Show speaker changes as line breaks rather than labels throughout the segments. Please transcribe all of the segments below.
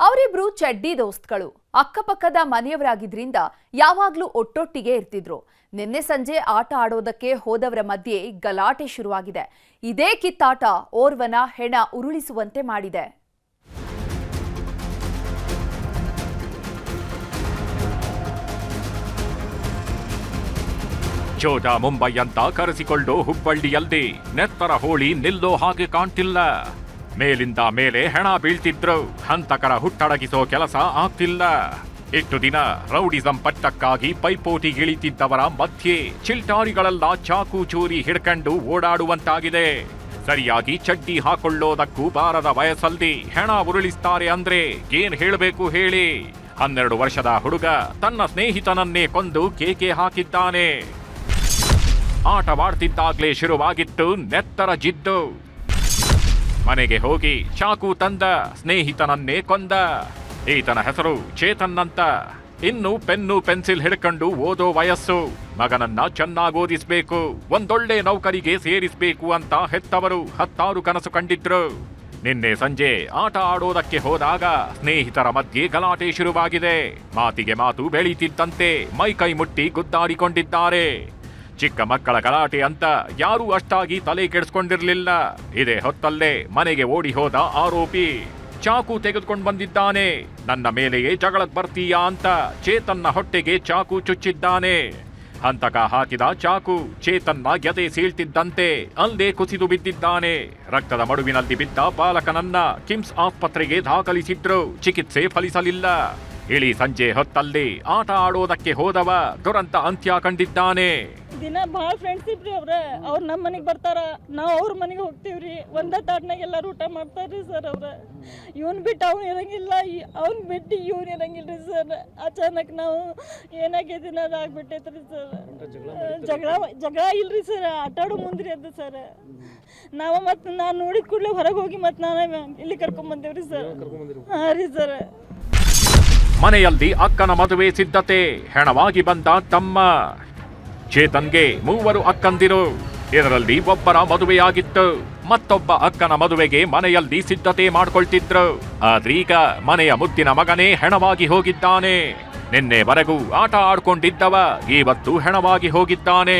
ಅವರಿಬ್ರು ಚಡ್ಡಿ ದೋಸ್ತ್ಗಳು. ಅಕ್ಕಪಕ್ಕದ ಮನೆಯವರಾಗಿದ್ರಿಂದ ಯಾವಾಗ್ಲೂ ಒಟ್ಟೊಟ್ಟಿಗೆ ಇರ್ತಿದ್ರು. ನಿನ್ನೆ ಸಂಜೆ ಆಟ ಆಡೋದಕ್ಕೆ ಹೋದವರ ಮಧ್ಯೆ ಗಲಾಟೆ ಶುರುವಾಗಿದೆ. ಇದೇ ಕಿತ್ತಾಟ ಓರ್ವನ ಹೆಣ ಉರುಳಿಸುವಂತೆ ಮಾಡಿದೆ.
ಚೋಟ ಮುಂಬೈ ಅಂತ ಕರೆಸಿಕೊಂಡು ಹುಬ್ಬಳ್ಳಿಯಲ್ಲಿ ನೆತ್ತರ ಹೋಳಿ ನಿಲ್ಲೋ ಹಾಗೆ ಕಾಣ್ತಿಲ್ಲ. ಮೇಲಿಂದ ಮೇಲೆ ಹೆಣ ಬೀಳ್ತಿದ್ರು. ಹಂತಕರ ಹುಟ್ಟಡಗಿಸೋ ಕೆಲಸ ಆಗ್ತಿಲ್ಲ. ಇಷ್ಟು ದಿನ ರೌಡಿಸಂ ಪಟ್ಟಕ್ಕಾಗಿ ಪೈಪೋಟಿಗಿಳಿತಿದ್ದವರ ಮಧ್ಯೆ ಚಿಲ್ಟಾರಿಗಳೆಲ್ಲ ಚಾಕು ಚೂರಿ ಹಿಡ್ಕಂಡು ಓಡಾಡುವಂತಾಗಿದೆ. ಸರಿಯಾಗಿ ಚಡ್ಡಿ ಹಾಕೊಳ್ಳೋದಕ್ಕೂ ಬಾರದ ವಯಸ್ಸಲ್ಲಿ ಹೆಣ ಉರುಳಿಸ್ತಾರೆ ಅಂದ್ರೆ ಏನ್ ಹೇಳಬೇಕು ಹೇಳಿ. ಹನ್ನೆರಡು ವರ್ಷದ ಹುಡುಗ ತನ್ನ ಸ್ನೇಹಿತನನ್ನೇ ಕೊಂದು ಕೇಕೆ ಹಾಕಿದ್ದಾನೆ. ಆಟವಾಡ್ತಿದ್ದಾಗ್ಲೇ ಶುರುವಾಗಿತ್ತು ನೆತ್ತರ ಜಿದ್ದು. ಮನೆಗೆ ಹೋಗಿ ಚಾಕು ತಂದ, ಸ್ನೇಹಿತನನ್ನೇ ಕೊಂದ. ಈತನ ಹೆಸರು ಚೇತನ್ ಅಂತ. ಇನ್ನು ಪೆನ್ನು ಪೆನ್ಸಿಲ್ ಹಿಡ್ಕೊಂಡು ಓದೋ ವಯಸ್ಸು. ಮಗನನ್ನ ಚೆನ್ನಾಗಿ ಓದಿಸ್ಬೇಕು, ಒಂದೊಳ್ಳೆ ನೌಕರಿಗೆ ಸೇರಿಸ್ಬೇಕು ಅಂತ ಹೆತ್ತವರು ಹತ್ತಾರು ಕನಸು ಕಂಡಿದ್ರು. ನಿನ್ನೆ ಸಂಜೆ ಆಟ ಆಡೋದಕ್ಕೆ ಹೋದಾಗ ಸ್ನೇಹಿತರ ಮಧ್ಯೆ ಗಲಾಟೆ ಶುರುವಾಗಿದೆ. ಮಾತಿಗೆ ಮಾತು ಬೆಳೀತಿದ್ದಂತೆ ಮೈಕೈ ಮುಟ್ಟಿ ಗುದ್ದಾಡಿಕೊಂಡಿದ್ದಾರೆ. ಚಿಕ್ಕ ಮಕ್ಕಳ ಗಲಾಟೆ ಅಂತ ಯಾರೂ ಅಷ್ಟಾಗಿ ತಲೆ ಕೆಡಿಸ್ಕೊಂಡಿರ್ಲಿಲ್ಲ. ಇದೇ ಹೊತ್ತಲ್ಲೇ ಮನೆಗೆ ಓಡಿ ಹೋದ ಆರೋಪಿ, ಚಾಕು ತೆಗೆದುಕೊಂಡು ಬಂದಿದ್ದಾನೆ. ನನ್ನ ಮೇಲೆಯೇ ಜಗಳಕ್ ಬರ್ತೀಯಾ ಅಂತ ಚೇತನ್ನ ಹೊಟ್ಟೆಗೆ ಚಾಕು ಚುಚ್ಚಿದ್ದಾನೆ. ಹಂತಕ ಹಾಕಿದ ಚಾಕು ಚೇತನ್ನ ಗೆದೆ ಸೀಳ್ತಿದ್ದಂತೆ ಅಲ್ಲೇ ಕುಸಿದು ಬಿದ್ದಿದ್ದಾನೆ. ರಕ್ತದ ಮಡುವಿನಲ್ಲಿ ಬಿದ್ದ ಬಾಲಕನನ್ನ ಕಿಮ್ಸ್ ಆಸ್ಪತ್ರೆಗೆ ದಾಖಲಿಸಿದ್ರು, ಚಿಕಿತ್ಸೆ ಫಲಿಸಲಿಲ್ಲ. ಇಳಿ ಸಂಜೆ ಹೊತ್ತಲ್ಲಿ ಆಟ ಆಡೋದಕ್ಕೆ ಹೋದವ ದುರಂತ ಅಂತ್ಯ ಕಂಡಿದ್ದಾನೆ.
ದಿನ ಭಾಳ ಫ್ರೆಂಡ್ಸ್ ರೀ ಅವ್ರ. ಅವ್ರು ನಮ್ಮ ಮನೆಗೆ ಬರ್ತಾರ. ನಾವು ಅವ್ರ ಮನೆಗೆ ಹೋಗ್ತೀವ್ರಿ. ಒಂದೇ ತಾಟ್ನಾಗ ಎಲ್ಲರೂ ಊಟ ಮಾಡ್ತಾರ್ರಿ ಸರ್ ಅವ್ರ. ಇವನ್ ಬಿಟ್ಟು ಅವ್ನು ಇರಂಗಿಲ್ಲ. ಅವ್ನ್ ಬಿಟ್ಟು ಇವ್ನು ಇರಂಗಿಲ್ರಿ ಸರ್. ಅಚಾನಕ್ ನಾವು ಏನಾಗೈತಿ ಅದು ಆಗ್ಬಿಟ್ಟೈತ್ರಿ ಸರ್. ಜಗಳ ಜಗಳ ಇಲ್ರಿ ಸರ್. ಆಟಾಡೋ ಮುಂದ್ರಿ ಅದು ಸರ್. ನಾವು ಮತ್ತೆ ನಾನು ನೋಡಿದ ಕೂಡಲೇ ಹೊರಗೆ ಹೋಗಿ ಮತ್ತೆ ನಾನು ಇಲ್ಲಿ ಕರ್ಕೊಂಡ್ ಬಂದೇವ್ರಿ ಸರ್. ಹಾಂ ರೀ ಸರ್.
ಮನೆಯಲ್ಲಿ ಅಕ್ಕನ ಮದುವೆ ಸಿದ್ಧತೆ, ಹೆಣವಾಗಿ ಬಂದ ತಮ್ಮ. ಚೇತನ್ಗೆ ಮೂವರು ಅಕ್ಕಂದಿರು. ಇದರಲ್ಲಿ ಒಬ್ಬರ ಮದುವೆಯಾಗಿತ್ತು. ಮತ್ತೊಬ್ಬ ಅಕ್ಕನ ಮದುವೆಗೆ ಮನೆಯಲ್ಲಿ ಸಿದ್ಧತೆ ಮಾಡ್ಕೊಳ್ತಿದ್ರು. ಆದ್ರೀಗ ಮನೆಯ ಮುದ್ದಿನ ಮಗನೇ ಹೆಣವಾಗಿ ಹೋಗಿದ್ದಾನೆ. ನಿನ್ನೆವರೆಗೂ ಆಟ ಆಡ್ಕೊಂಡಿದ್ದವ ಇವತ್ತು ಹೆಣವಾಗಿ ಹೋಗಿದ್ದಾನೆ.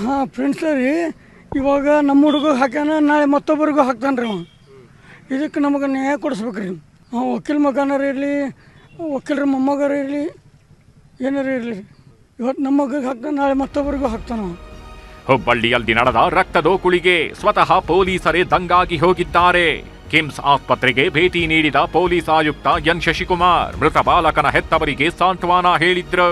ಹಾಂ ಫ್ರೆಂಡ್ಸ್ ರೀ, ಇವಾಗ ನಮ್ಮ ಹುಡುಗ ಹಾಕ್ಯಾನ, ನಾಳೆ ಮತ್ತೊಬ್ಬರಿಗೂ ಹಾಕ್ತಾನೆ ರೀ ಇದಕ್ಕೆ ನಮಗೆ ನ್ಯಾಯ ಕೊಡಿಸ್ಬೇಕ್ರಿ ಹಾಂ ವಕೀಲ್ ಮಗನಾರ ಇರಲಿ, ವಕೀಲರ ಮೊಮ್ಮಗರ ಇರಲಿ, ಏನಾರ ಇರಲಿ. ಇವತ್ತು ನಮ್ಮ ಮಗಗೆ ಹಾಕ್ತಾನೆ ನಾಳೆ ಮತ್ತೊಬ್ಬರಿಗೂ ಹಾಕ್ತಾನೆ
ಹುಬ್ಬಳ್ಳಿಯಲ್ಲಿ ನಡೆದ ರಕ್ತದೋಕುಳಿಗೆ ಸ್ವತಃ ಪೊಲೀಸರೇ ದಂಗಾಗಿ ಹೋಗಿದ್ದಾರೆ. ಕಿಮ್ಸ್ ಆಸ್ಪತ್ರೆಗೆ ಭೇಟಿ ನೀಡಿದ ಪೊಲೀಸ್ ಆಯುಕ್ತ ಎನ್ ಶಶಿಕುಮಾರ್ ಮೃತ ಬಾಲಕನ ಹೆತ್ತವರಿಗೆ ಸಾಂತ್ವನ ಹೇಳಿದ್ರು.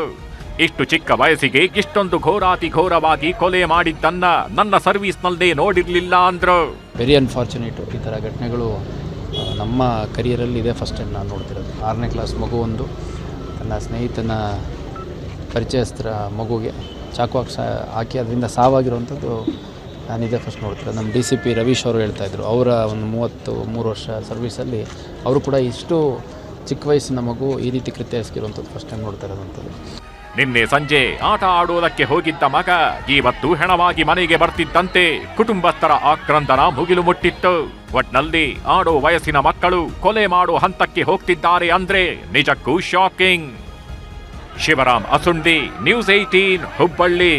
ಇಷ್ಟು ಚಿಕ್ಕ ವಯಸ್ಸಿಗೆ ಇಷ್ಟೊಂದು ಘೋರಾತಿ ಘೋರವಾಗಿ ಕೊಲೆ ಮಾಡಿದ್ದನ್ನ ನನ್ನ ಸರ್ವಿಸ್ನಲ್ಲೇ ನೋಡಿರ್ಲಿಲ್ಲ ಅಂದ್ರು.
ವೆರಿ ಅನ್ಫಾರ್ಚುನೇಟ್ ಈ ಥರ ಘಟನೆಗಳು ನಮ್ಮ ಕರಿಯರಲ್ಲಿ ಇದೆ ಫಸ್ಟ್ ಟೈಮ್ ನಾನು ನೋಡ್ತಿರೋದು. ಆರನೇ ಕ್ಲಾಸ್ ಮಗು ಒಂದು ತನ್ನ ಸ್ನೇಹಿತನ ಪರಿಚಯಸ್ಥರ ಮಗುಗೆ ಚಾಕು ಹಾಕಿ ಸಾ ಹಾಕಿ ಅದರಿಂದ ಸಾವಾಗಿರುವಂಥದ್ದು ನಾನಿದೆ ಫಸ್ಟ್ ನೋಡ್ತಾರೆ ನಮ್ಮ ಡಿ ಸಿ ಪಿ ರವೀಶ್ ಅವರು ಹೇಳ್ತಾಯಿದ್ರು ಅವರ ಒಂದು ಮೂವತ್ತು, ಮೂರು ವರ್ಷ ಸರ್ವೀಸಲ್ಲಿ ಅವರು ಕೂಡ ಇಷ್ಟು ಚಿಕ್ಕ ವಯಸ್ಸಿನ ಮಗು ಈ ರೀತಿ ಕೃತ್ಯ ಫಸ್ಟ್ ಟೈಮ್ ನೋಡ್ತಾ ಇರೋದಂಥದ್ದು
ನಿನ್ನೆ ಸಂಜೆ ಆಟ ಆಡುವುದಕ್ಕೆ ಹೋಗಿದ್ದ ಮಗ ಇವತ್ತು ಹೆಣವಾಗಿ ಮನೆಗೆ ಬರ್ತಿದ್ದಂತೆ ಕುಟುಂಬಸ್ಥರ ಆಕ್ರಂದನ ಮುಗಿಲು ಮುಟ್ಟಿತ್ತು. ಒಟ್ನಲ್ಲಿ ಆಡೋ ವಯಸ್ಸಿನ ಮಕ್ಕಳು ಕೊಲೆ ಮಾಡೋ ಹಂತಕ್ಕೆ ಹೋಗ್ತಿದ್ದಾರೆ ಅಂದ್ರೆ ನಿಜಕ್ಕೂ shocking Shivaram Asundi news eighteen Hubballi